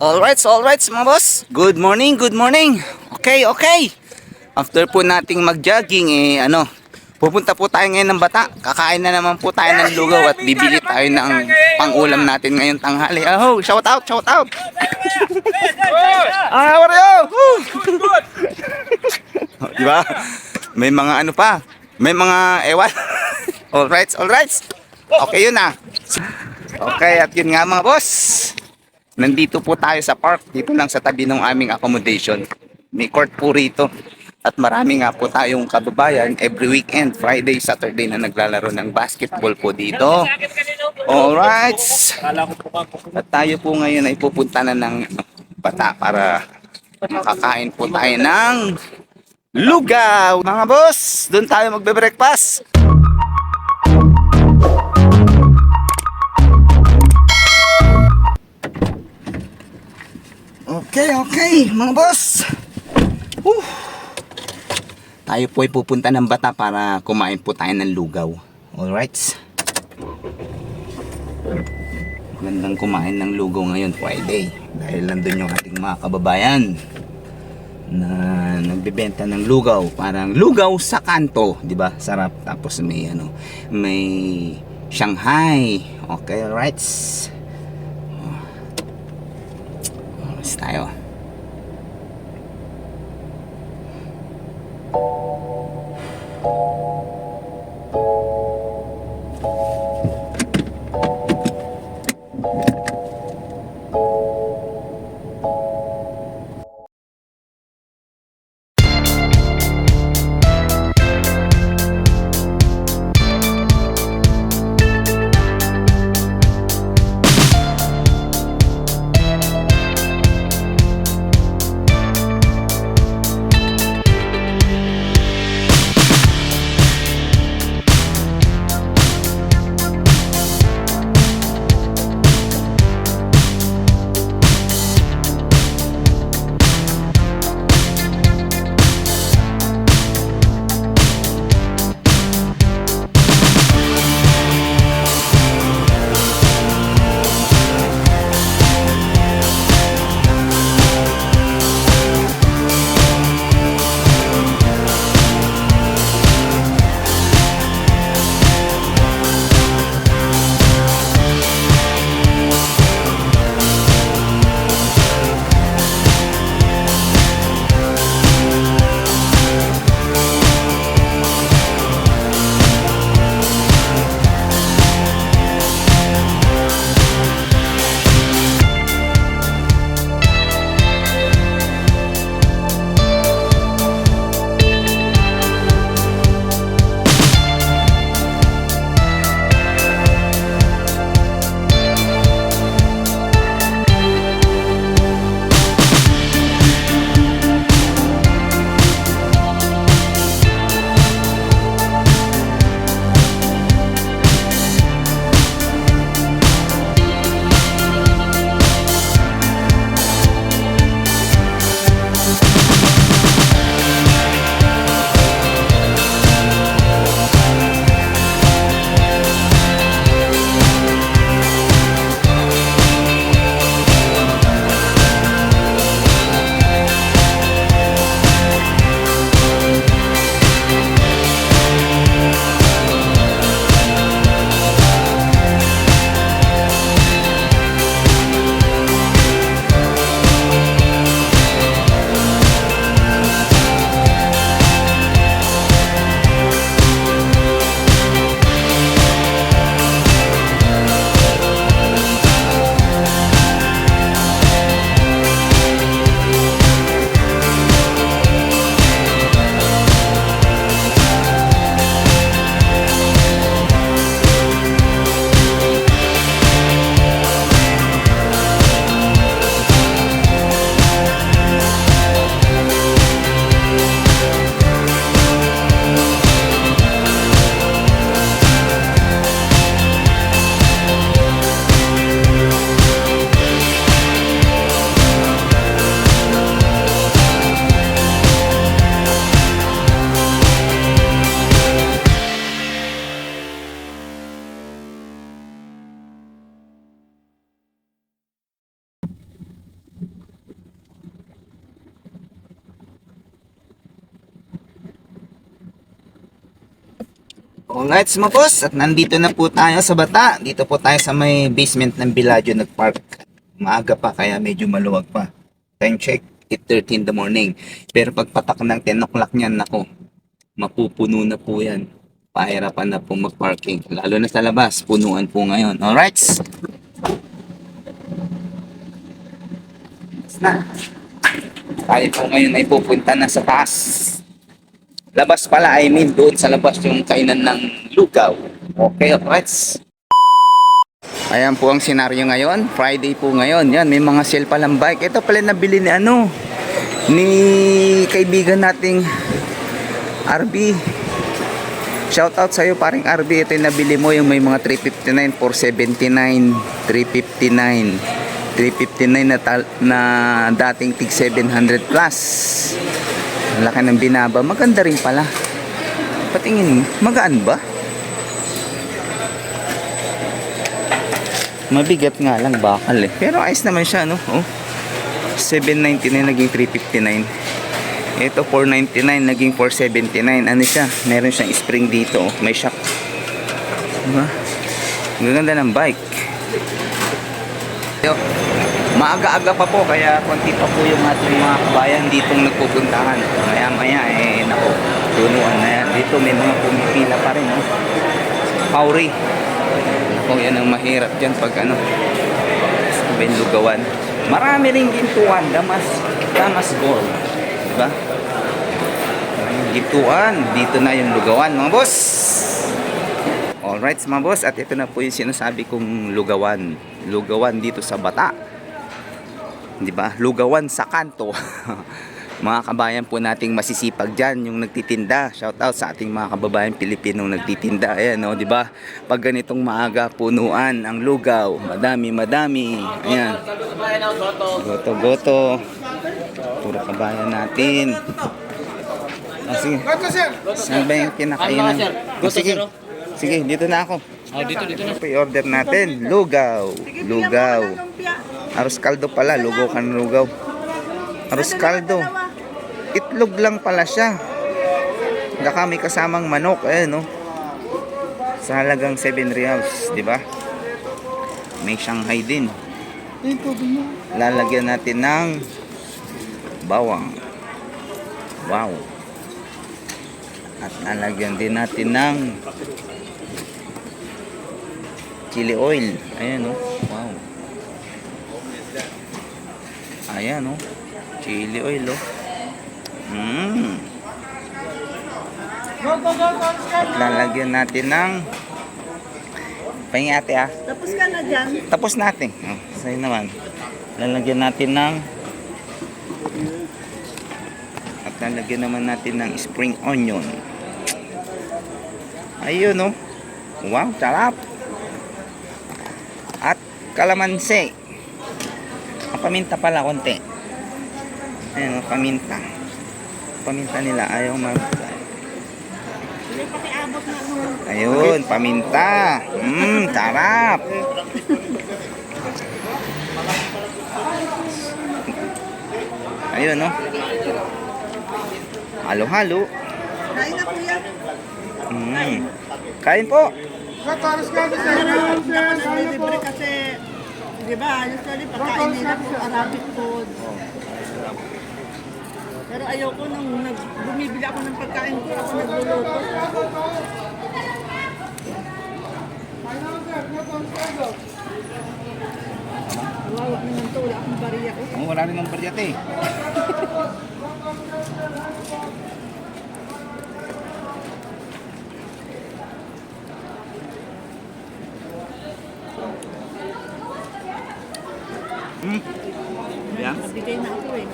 Alright, alright mga boss. Good morning, good morning. Okay, okay. After po nating mag-jogging, eh ano, pupunta po tayo ngayon ng bata. Kakain na naman po tayo ng lugaw at bibili tayo ng pang-ulam natin ngayong tanghali. Oh, shout out, shout out. ah, how are you? Woo! Di ba? May mga ano pa. May mga ewan. alright, alright. Okay yun ah. Okay, at yun nga mga boss. Nandito po tayo sa park, dito lang sa tabi ng aming accommodation. May court po rito. At marami nga po tayong kababayan every weekend, Friday, Saturday na naglalaro ng basketball po dito. Alright. At tayo po ngayon ay pupunta na ng bata para makakain po tayo ng lugaw. Mga boss, doon tayo magbe-breakfast. Okay, okay, mga boss. Whew. Tayo po ay pupunta ng bata para kumain po tayo ng lugaw. Alright. Magandang kumain ng lugaw ngayon Friday. Dahil nandun yung ating mga kababayan na nagbebenta ng lugaw. Parang lugaw sa kanto, di ba? Sarap. Tapos may ano, may Shanghai. Okay, alright. Mas tayo. Alright mga boss, at nandito na po tayo sa Bata. Dito po tayo sa may basement ng Villaggio nagpark. Maaga pa kaya medyo maluwag pa. Time check, 8.30 in the morning. Pero pagpatak ng 10 o'clock niyan, nako, mapupuno na po yan. Pahirapan na po magparking. Lalo na sa labas, punuan po ngayon. Alright? Na. Tayo po ngayon ay pupunta na sa taas. Labas pala, I mean doon sa labas yung kainan ng lugaw. Okay, alright. Ayan po ang senaryo ngayon. Friday po ngayon. Yan, may mga sale palang bike. Ito pala nabili ni ano, ni kaibigan nating RB. Shout out sa iyo paring RB. Ito yung nabili mo yung may mga 359, 479, 359. 359 na, na dating tig 700 plus. Laki ng binaba. Maganda rin pala. Patingin magaan ba? Mabigat nga lang bakal eh. Pero ayos naman siya, no? Oh. 799 naging 359. Ito 499 naging 479. Ano siya? Meron siyang spring dito. Oh. May shock. Diba? Ang ganda ng bike. Yo, maaga-aga pa po kaya konti pa po yung ating mga kabayan ditong nagpupuntahan. Maya maya eh nako, tunuan na yan. Dito may mga pumipila pa rin. No? Pauri. Ako yan ang mahirap dyan pag ano, sa lugawan. Marami rin gintuan, damas, damas gold. Diba? Gintuan, dito na yung lugawan mga boss. Alright mga boss, at ito na po yung sinasabi kong lugawan. Lugawan dito sa Bata. Di ba? Lugawan sa kanto. mga kabayan po nating masisipag dyan, yung nagtitinda. Shout out sa ating mga kababayan Pilipinong nagtitinda. Ayan, no, di ba? Pag ganitong maaga, punuan ang lugaw. Madami, madami. Ayan. Goto, goto. Puro kabayan natin. Ah, sige. Saan ba yung kinakainan? Oh, sige. Sige, dito na ako. Oh, dito, dito na. I-order natin. Lugaw. Lugaw. Aros kaldo pala. Lugaw ka ng lugaw. Aros kaldo. Itlog lang pala siya. Baka may kasamang manok. Ayan, no? Sa halagang 7 reals. di ba? May Shanghai din. Lalagyan natin ng bawang. Wow. At lalagyan din natin ng chili oil. Ayan oh. Wow. Ayan oh. Chili oil oh. Mm. At lalagyan natin ng Pahingi ate ah. Tapos ka na dyan. Tapos natin. Oh, sa'yo naman. Lalagyan natin ng at lalagyan naman natin ng spring onion. Ayun oh. Wow, sarap. At kalamansi. Paminta pala konti. Ayun oh, paminta. Paminta nila ayaw mag. Ayun, paminta. Mmm, sarap. Ayun, no? Halo-halo. Kain na kuya. Mm. Kain po. Libre kasi, di ba, usually pagkain nila po Arabic food. Pero ayoko nung nag, bumibili ako ng pagkain ko, ako nagluluto. Wow, naman to, wala akong bariya ko. Oh, wala rin ng baryate. Mm. Yeah. Nabigay na ako eh.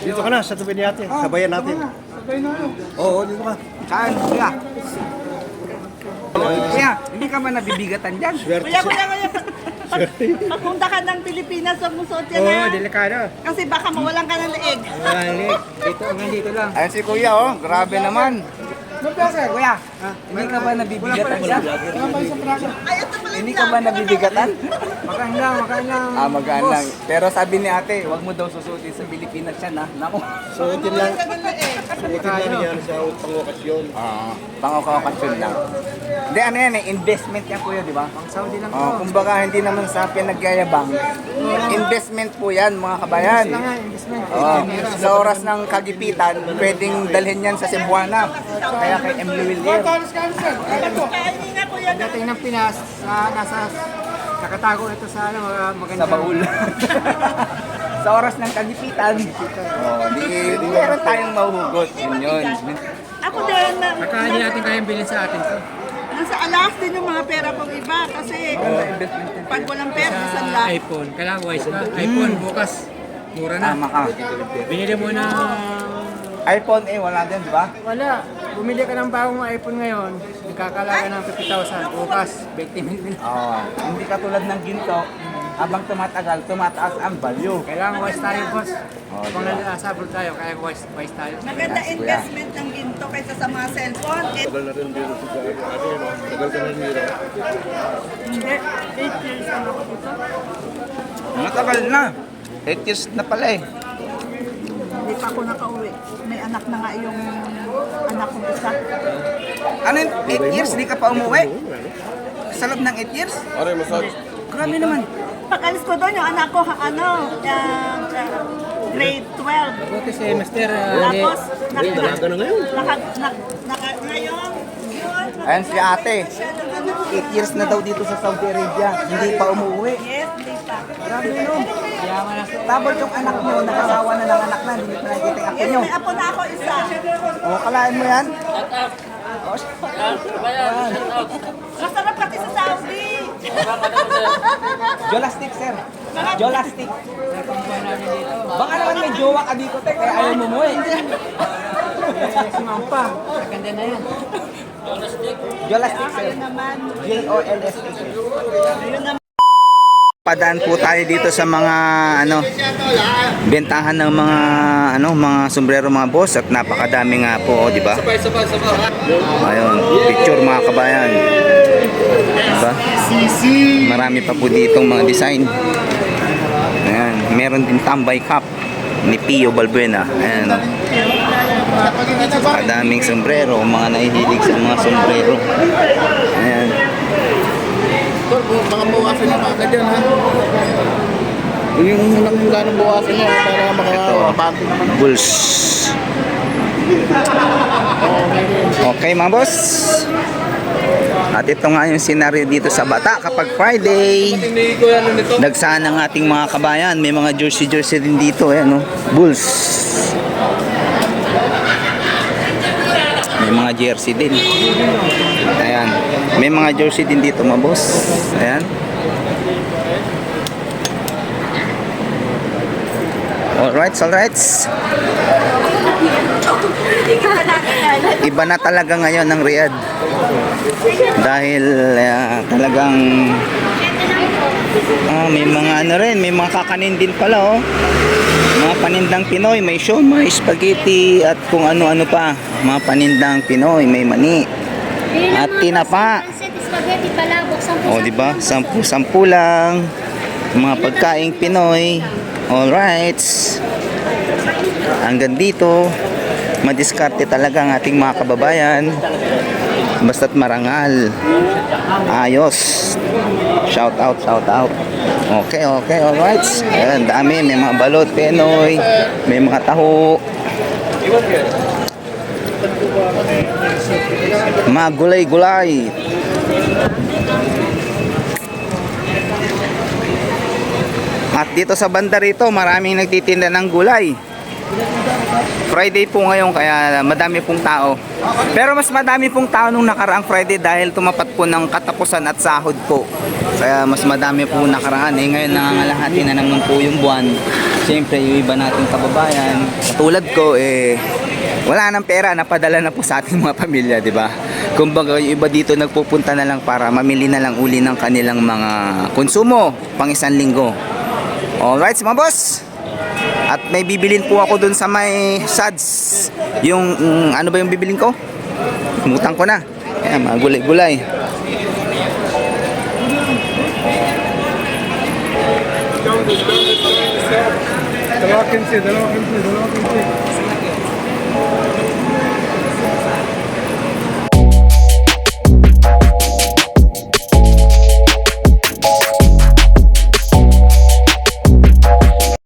Dito ka na, sa tabi natin. Sabayan natin. Oo, dito ka. Saan? Kuya. Kuya, hindi ka man nabibigatan dyan. Swerte Kuya, kuya, kuya, pag, pag, pagpunta ka ng Pilipinas, huwag mo suot yan Oo, ha. delikado. Kasi baka mawalan ka ng leeg. Balik. Dito, hanggang dito lang. Ayan si Kuya, oh. Grabe naman. Kuya, hindi ka ba nabibigatan dyan? Ay, ito Hindi ka ba nabibigatan? Makain lang, makain lang. Ah, magaan lang. Pero sabi ni ate, wag mo daw susutin sa Pilipinas yan ha. Naku. Suotin lang. Suotin lang yan sa pangokasyon. Ah, pangokakasyon lang. Hindi, ano yan eh, investment yan kuya, di ba? Saudi lang Oh, kumbaga hindi naman sa pinagyayabang. Investment po yan mga kabayan. investment. Oh, sa oras ng kagipitan, pwedeng dalhin yan sa Cebuana. Kaya kay M. Luwilier. Kainin nga kuya. Dating ng Pinas, sa, nasa, nakatago ito sa ano, mga maganda. Sa baul. sa oras ng kagipitan, oh, di, di meron tayong mahuhugot. Yun yun. Ako din, na, Baka hindi natin kayang bilhin sa atin nasa alas din yung mga pera kong iba kasi pag walang pera, sa Sa lahat. iPhone, kailangan wise na. iPhone bukas, mura na. Tama ka. Binili mo na iPhone eh, wala din, di ba? Wala. Bumili ka ng bagong iPhone ngayon, nagkakalaga ng 50,000. Bukas, 20 mil. Oo. hindi katulad ng ginto, habang tumatagal, tumataas ang value. Kailangan wise tayo, boss. Oh, Kung diba? nasabol tayo, kaya wise, wise tayo. Maganda Yes, kuya. investment ng ginto kaysa sa mga cellphone. Eh, Tagal na rin dito sa ano yun, oh. tagal ka na rin dito. Hindi, 8 years na ako dito. Matagal na. 8 years na pala eh. Hindi pa ako nakauwi. May anak na nga yung anak kong isa. Ano yun? 8 years, di ka pa umuwi? Sa loob ng 8 years? Aray, massage. Grabe naman. Pag alis ko doon, yung anak ko, ano, yung, uh, grade 12. Buti si Mr. uh, Tapos, naka, nak, naka, ngayon. Ayan si ate. Siya ng ano. 8 years na daw dito sa Saudi Arabia. Hindi pa umuwi. Yes, hindi pa. Grabe no. Tapos yung anak mo, nakasawa na ng anak na, hindi pa nakikita yung apo Yes, nyo. may apo na ako isa. O, kalain mo yan? Masarap kasi sa Saudi. Jolastic, sir. Jolastic. Baka naman may jowa ka dito, te, kaya ayaw mo umuwi. Si Mampa, maganda na yan. Jolastic, sir. Ayun naman. J-O-L-S-T. Ayun naman. Padaan po tayo dito sa mga ano bentahan ng mga ano mga sombrero mga boss at napakadami nga po, oh, di ba? Ayun, picture mga kabayan. Diba? Marami pa po ditong mga design. Ayan, meron din tambay cup ni Pio Balbuena. Ayan. oh. Kadaming sombrero, mga nahihilig sa mga sombrero. Ayan. Tol, bu- mga buwasan niya mga dyan ha. Yung unang mula ng buwasan niya para makakabante naman. Bulls. Okay mga boss. At ito nga yung senaryo dito sa Bata kapag Friday. Nagsaan ang ating mga kabayan. May mga jersey-jersey din dito. Ayan, no? Bulls. May mga jersey din. Ayan. May mga jersey din dito mga boss. Ayan. Alright, alright. Iba na talaga ngayon ng Riyadh. Dahil ah, talagang ah, may mga ano rin, may mga kakanin din pala oh. Mga panindang Pinoy, may show, may spaghetti at kung ano-ano pa. Mga panindang Pinoy, may mani. At tinapa. Spaghetti palabok, sampu O, di ba? Sampu-sampu lang. Mga pagkaing Pinoy. Alright. Hanggang dito, madiskarte talaga ang ating mga kababayan. Basta't marangal. Ayos. Shout out, shout out. Okay, okay, alright. Ayan, dami. May mga balot, Pinoy. May mga taho. Mga gulay-gulay. At dito sa banda rito, maraming nagtitinda ng gulay. Friday po ngayon kaya madami pong tao. Pero mas madami pong tao nung nakaraang Friday dahil tumapat po ng katapusan at sahod po. Kaya mas madami po nakaraan. Eh ngayon nangangalahati na naman po yung buwan. Siyempre yung iba nating kababayan, katulad ko eh wala nang pera, napadala na po sa ating mga pamilya, di ba? Kumbaga yung iba dito nagpupunta na lang para mamili na lang uli ng kanilang mga konsumo pang isang linggo. Alright, mga boss. At may bibilin po ako dun sa may sads. Yung um, ano ba yung bibilin ko? Mutang ko na. Ayan, mga gulay-gulay. Dalawa kinsi, dalawa kinsi, dalawa kinsi.